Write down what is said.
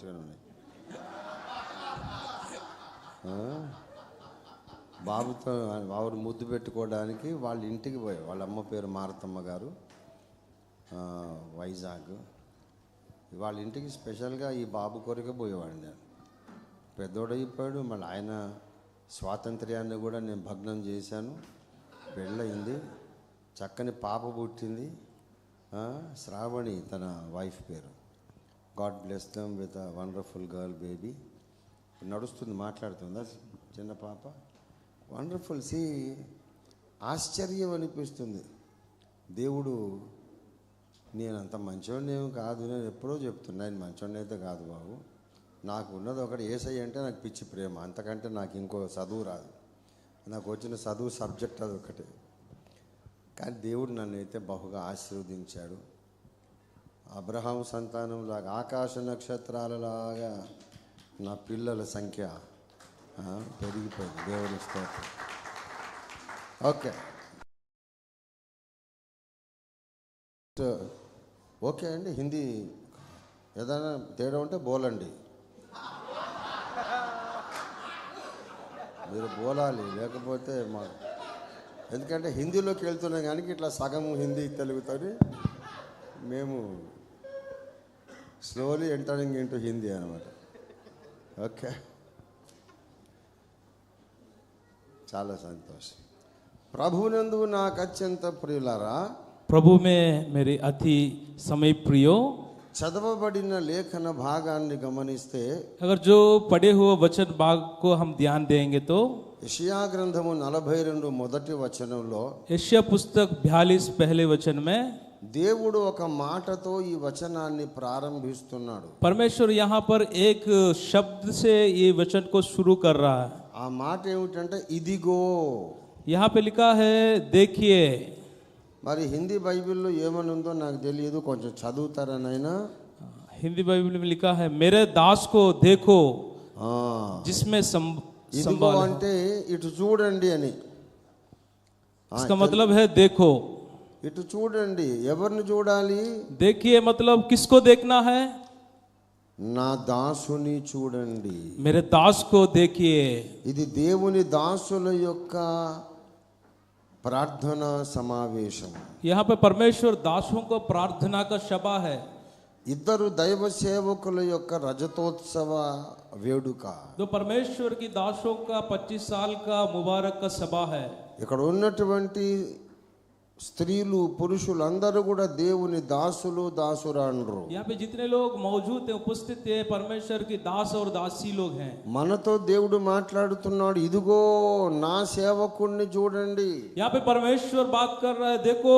మంచిగానే ఉన్నాయి బాబుతో బాబుని ముద్దు పెట్టుకోవడానికి వాళ్ళ ఇంటికి పోయి వాళ్ళ అమ్మ పేరు మారతమ్మ గారు వైజాగ్. వాళ్ళ ఇంటికి స్పెషల్గా ఈ బాబు కొరకే పోయేవాడిని నేను. పెద్దోడైపోయాడు మళ్ళీ ఆయన స్వాతంత్ర్యాన్ని కూడా నేను భగ్నం చేశాను. పెళ్ళయింది చక్కని పాప పుట్టింది. శ్రావణి తన వైఫ్ పేరు. God bless them with a wonderful girl baby నడుస్తుంది మాట్లాడుతుందా చిన్న పాప? వండర్ఫుల్ సి ఆశ్చర్యం అనిపిస్తుంది. దేవుడు నేను అంత మంచోడిని కాదు నేను ఎప్పుడో చెప్తున్నా నేను మంచోడిని అయితే కాదు బాబు. నాకు ఉన్నది ఒకటి ఏసై అంటే నాకు పిచ్చి ప్రేమ అంతకంటే నాకు ఇంకో చదువు రాదు. నాకు వచ్చిన చదువు సబ్జెక్ట్ అది ఒకటే. కానీ దేవుడు నన్ను అయితే బహుగా ఆశీర్వదించాడు. అబ్రహాం సంతానంలాగా ఆకాశ నక్షత్రాలలాగా నా పిల్లల సంఖ్య పెరిగిపోయింది. దేవుని స్తోత్రం. ఓకే. ఓకే అండి హిందీ ఏదైనా తేడా ఉంటే బోలండి. మీరు బోలాలి లేకపోతే మా ఎందుకంటే హిందీలోకి వెళ్తున్నాం కానీ ఇట్లా సగం హిందీ తెలుగుతుంది మేము స్లోలీ ఎంటరింగ్ ఇంటూ హిందీ అనమాట ఓకే చాలా సంతోషం ప్రభునందు నాకు అత్యంత ప్రియులారా ప్రభు మే మేరీ అతి సమయ ప్రియో చదవబడిన లేఖన భాగాన్ని గమనిస్తే అగర్ జో పడే హువ వచన భాగ్ కో హమ్ ధ్యాన్ దేంగే తో యషియా గ్రంథము నలభై రెండు మొదటి వచనంలో యష్యా పుస్తక్ బ్యాలీస్ పహలే వచన మే దేవుడు ఒక మాటతో ఈ వచనాన్ని ప్రారంభిస్తున్నాడు परमेश्वर यहाँ पर एक शब्द से ये वचन को शुरू कर रहा है ఆ మాట ఏమిటంటే ఇదిగో यहाँ पे लिखा है देखिए మరి హిందీ బైబిల్లో ఏమని ఉందో నాకు తెలియదు కొంచెం చదువుతారనైనా हिंदी बाइबल में लिखा है मेरे दास को देखो ఆ, जिसमें सं- ఇదిగో संभाल है। అంటే ఇటు చూడండి అని ఆ, इसका मतलब है देखो ఇటు చూడండి ఎవరిని చూడాలి देखिए मतलब किसको देखना है నా దాసుని చూడండి मेरे दास को देखिए ఇది దేవుని దాసుల యొక్క ప్రార్థనా సమావేశం यहाँ पे परमेश्वर दासों को प्रार्थना का सभा है ఇద్దరు దైవ సేవకుల యొక్క రజతోత్సవ వేడుక जो परमेश्वर की दासों का 25 साल का मुबारक का सभा है ఇక్కడ ఉన్నటువంటి స్త్రీలు పురుషులు అందరూ కూడా దేవుని దాసులు దాసురాండ్రు यहाँ पे जितने लोग मौजूद हैं उपस्थित हैं परमेश्वर की दास और दासी लोग हैं మనతో దేవుడు మాట్లాడుతున్నాడు ఇదిగో నా సేవకుణ్ణి చూడండి यहाँ पे परमेश्वर बात कर रहा है देखो